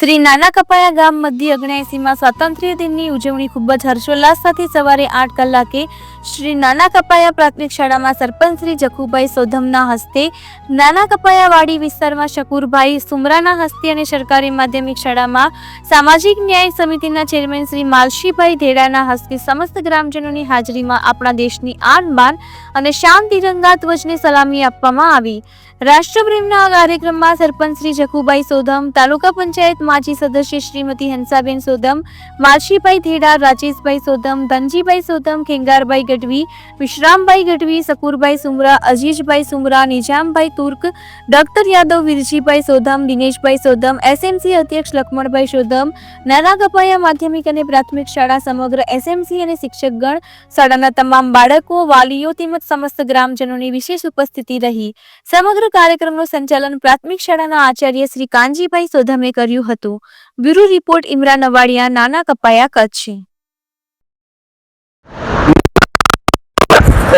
શ્રી નાના કપાયા ગામ મધ્ય અગ્નેસીમાં સ્વાતંત્ર્ય દિનની ઉજવણી ખૂબ જ હર્ષોલ્લાસ સાથે સવારે આઠ કલાકે શ્રી નાના કપાયા પ્રાથમિક શાળામાં સરપંચ શ્રી જખુભાઈ સોધમના હસ્તે, નાના કપાયા વાડી વિસ્તારમાં શકુરભાઈ સુમરાના હસ્તે અને સરકારી માધ્યમિક શાળામાં સામાજિક ન્યાય સમિતિના ચેરમેન શ્રી માલશીભાઈ ધેડાના હસ્તે સમસ્ત ગ્રામજનોની હાજરીમાં આપણા દેશની આન બાન અને શાન તિરંગા ધ્વજને સલામી આપવામાં આવી. રાષ્ટ્રપ્રેમના આ કાર્યક્રમમાં સરપંચ શ્રી જખુભાઈ સોધમ, તાલુકા પંચાયત માજી સદસ્ય શ્રીમતી હંસાબેન સોધમ માલશીભાઈ ધેડા, રાજેશભાઈ સોધમ, ધનજીભાઈ સોધમ, ખેંગારભાઈ ગઢવી, વિશ્રામભાઈ ગઢવી, સકુરભાઈ સુમરા, અજીજભાઈ સુમરા, નિજામભાઈ તુર્ક, ડોક્ટર યાદવ, વિરજીભાઈ સોધમ, દિનેશભાઈ સોધમ, એસએમસી અધ્યક્ષ લક્ષ્મણભાઈ સોધમ, નાના કપાયા માધ્યમિક અને પ્રાથમિક શાળા સમગ્ર એસએમસી અને શિક્ષકગણ, શાળાના તમામ બાળકો, વાલીઓ તેમજ સમસ્ત ગ્રામજનોની વિશેષ ઉપસ્થિતિ રહી. સમગ્ર કાર્યક્રમનું સંચાલન પ્રાથમિક શાળાના આચાર્ય શ્રી કાનજીભાઈ સોધમે કર્યું હતું. બ્યુરો રિપોર્ટ ઇમરાન અવાડિયા નાના કપાયા કચ્છ.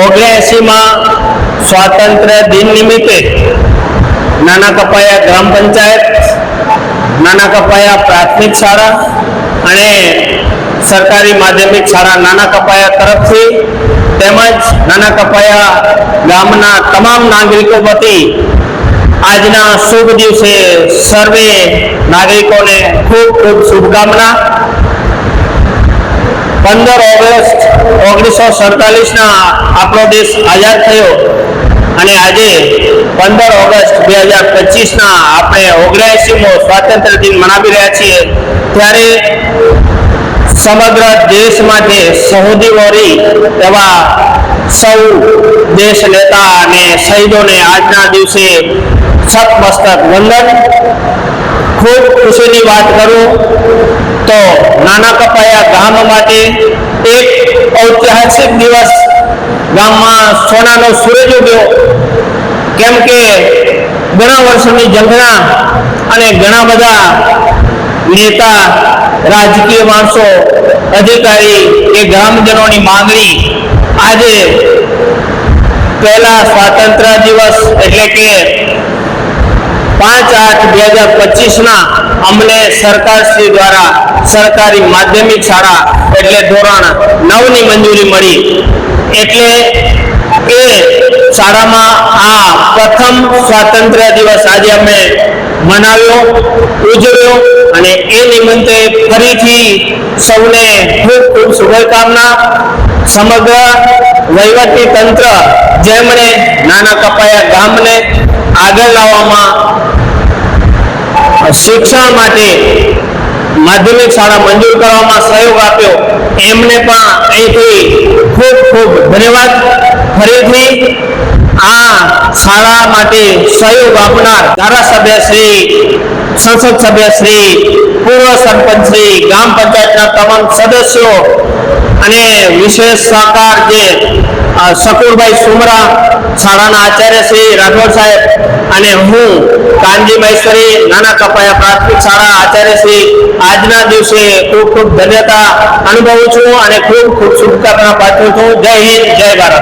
ઓગણએંસીમાં સ્વાતંત્ર્ય દિન નિમિત્તે નાના કપાયા ગ્રામ પંચાયત, નાના કપાયા પ્રાથમિક શાળા અને સરકારી માધ્યમિક શાળા નાના કપાયા તરફથી તેમજ નાના કપાયા ગામના તમામ નાગરિકો વતી આજના શુભ દિવસે સર્વે નાગરિકોને ખૂબ ખૂબ શુભકામના. પંદર ઓગસ્ટ ઓગણીસો સડતાલીસના આપણો દેશ આઝાદ થયો અને આજે પંદર ઓગસ્ટ બે હજાર પચીસના આપણે ઓગણસીમો સ્વાતંત્ર્ય દિન મનાવી રહ્યા છીએ. ત્યારે સમગ્ર દેશ માટે સહુદી વરી એવા સૌ દેશ નેતા અને શહીદોને આજના દિવસે સતમસ્તક વંદન. ખૂબ ખુશીની વાત કરું તો નાના કપાયા ગામ માટે એક ઐતિહાસિક દિવસ ગામમાં સોનાનો સૂરજ ઉગ્યો. કેમ કે ઘણા વર્ષોની ઝંખના અને ઘણા બધા નેતા રાજકીય માણસો, અધિકારી કે ગ્રામજનોની માંગણી. આજે પહેલા સ્વાતંત્ર્ય દિવસ એટલે કે પાંચ આઠ બે હજાર પચીસના અમને સરકારશ્રી દ્વારા સરકારી માધ્યમિક શાળા એટલે ધોરણ નવની મંજૂરી મળી. એટલે એ શાળામાં આ પ્રથમ સ્વાતંત્ર્ય દિવસ આજે અમે મનાવ્યો, ઉજવ્યો. અને એ નિમિત્તે ફરીથી સૌને ખૂબ ખૂબ શુભકામના. સમગ્ર વહીવટી તંત્ર જેમણે નાના કપાયા ગામને આગળ લાવવામાં શિક્ષણ માટે માધ્યમિક શાળા મંજૂર કરવામાં સહયોગ આપ્યો. એમને પણ અહીંથી ખૂબ ખૂબ ધન્યવાદ. ફરીથી આ શાળા માટે સહયોગ આપનાર ધારાસભ્ય શ્રી સંસદ સભ્ય શ્રી, પૂર્વ સરપંચ શ્રી, ગ્રામ પંચાયતના તમામ સદસ્યો અને વિશેષ સહકાર જે શકુરભાઈ સુમરા શાળાના આચાર્ય શ્રી રાઠોડ સાહેબ અને હું, કાનજી મહેશ્વરી, નાના કપાયા પ્રાથમિક શાળા આચાર્ય શ્રી, આજના દિવસે ખૂબ ખૂબ ધન્યતા અનુભવું છું અને ખૂબ ખૂબ શુભકામના પાઠવું છું. જય હિન્દ, જય ભારત.